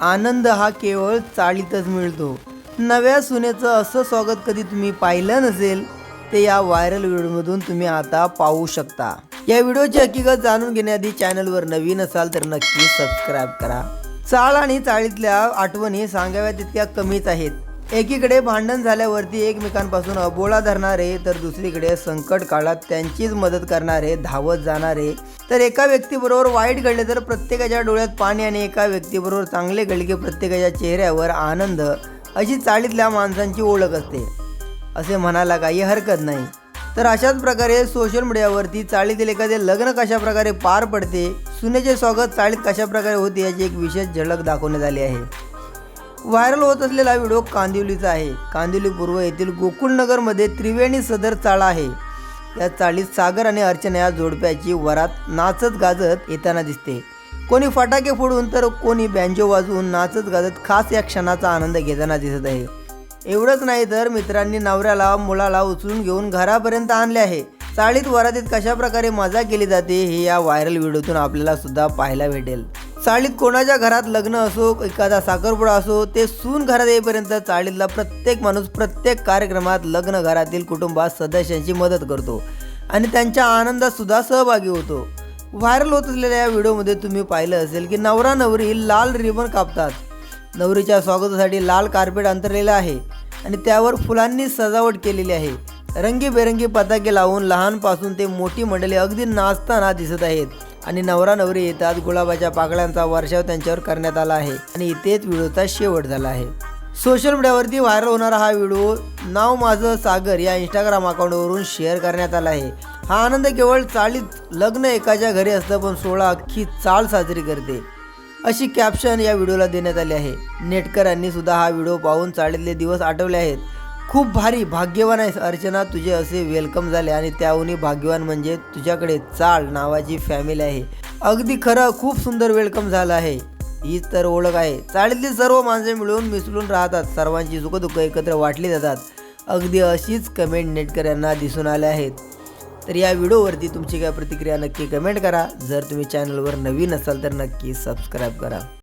आनंद हा केवळ चाळीतच मिळतो. नव्या सुनेचं असं स्वागत कधी तुम्ही पाहिलं नसेल ते या व्हायरल व्हिडिओमधून तुम्ही आता पाहू शकता. या व्हिडिओची हकीकत जाणून घेण्याआधी चॅनलवर नवीन असाल तर नक्की सबस्क्राईब करा. चाळ आणि चाळीतल्या आठवणी सांगाव्या तितक्या कमीच आहेत. एकीकडे भांडण झाल्यावरती एकमेकांपासून अबोळा धरणारे तर दुसरीकडे संकट काळात त्यांचीच मदत करणारे धावत जाणारे. तर एका व्यक्तीबरोबर वाईट घडले तर प्रत्येकाच्या डोळ्यात पाणी आणि एका व्यक्तीबरोबर चांगले घडले की प्रत्येकाच्या चेहऱ्यावर आनंद. अशी चाळीतल्या माणसांची ओळख असते. असे म्हणायला काही हरकत नाही. तर अशाच प्रकारे सोशल मीडियावरती चाळीतील एखादे लग्न कशा प्रकारे पार पडते सुनेचे स्वागत चाळीत कशा प्रकारे होते याची एक विशेष झलक दाखवण्यात आली आहे. व्हायरल होत असलेला व्हिडिओ कांदिवलीचा आहे. कांदिवली पूर्व येथील गोकुळनगरमध्ये त्रिवेणी सदर चाळ आहे. या चाळीत सागर आणि अर्चना या जोडप्याची वरात नाचत गाजत येताना दिसते. कोणी फटाके फोडून तर कोणी बँजो वाजवून नाचत गाजत खास या क्षणाचा आनंद घेताना दिसत आहे. एवढंच नाही तर मित्रांनी नवऱ्याला मुलाला उचलून घेऊन घरापर्यंत आणले आहे. चाळीत वरातीत कशा प्रकारे मजा केली जाते हे या व्हायरल व्हिडिओतून आपल्याला सुद्धा पाहायला भेटेल. चाळीत कोणाच्या घरात लग्न असो एखादा साखरपुडा असो ते सून घरात येईपर्यंत चाळीतला प्रत्येक माणूस प्रत्येक कार्यक्रमात लग्न घरातील कुटुंबात सदस्यांची मदत करतो आणि त्यांच्या आनंदात सुद्धा सहभागी होतो. व्हायरल होत असलेल्या या व्हिडिओमध्ये तुम्ही पाहिलं असेल की नवरा नवरी लाल रिबन कापतात. नवरीच्या स्वागतासाठी लाल कार्पेट अंतरलेलं आहे आणि त्यावर फुलांनी सजावट केलेली आहे. रंगीबेरंगी पताके लावून लहानपासून ते मोठी मंडळी अगदी नाचताना दिसत आहेत. आणि नवरा नवरी येतात गुलाबाच्या पाकळ्यांचा वर्षाव त्यांच्यावर करण्यात आला आहे. आणि इथेच व्हिडिओचा शेवट झाला आहे. सोशल मीडियावरती व्हायरल होणारा हा व्हिडिओ नाव माझं सागर या इंस्टाग्राम अकाउंटवरून शेअर करण्यात आला आहे. हा आनंद केवळ चाळीत लग्न एकाच्या घरी असतं पण सोळा अख्खी चाळ साजरी करते. अशी कॅप्शन या व्हिडिओला देण्यात आली आहे. नेटकरांनी सुद्धा हा व्हिडिओ पाहून चाळीतले दिवस आठवले आहेत. खूप भारी भाग्यवान आहेस अर्चना. तुझे असे वेलकम झाले आणि त्याहूनही भाग्यवान म्हणजे तुझ्याकडे चाळ नावाची फॅमिली आहे. अगदी खरं खूप सुंदर वेलकम झालं आहे. हीच तर ओळख आहे. चाळीतली सर्व माणसे मिळून मिसळून राहतात. सर्वांची सुखदुःख एकत्र वाटली जातात. अगदी अशीच कमेंट नेटकऱ्यांना दिसून आल्या आहेत. तर या व्हिडिओवरती तुमची काय प्रतिक्रिया नक्की कमेंट करा. जर तुम्ही चॅनलवर नवीन असाल तर नक्की सबस्क्राईब करा.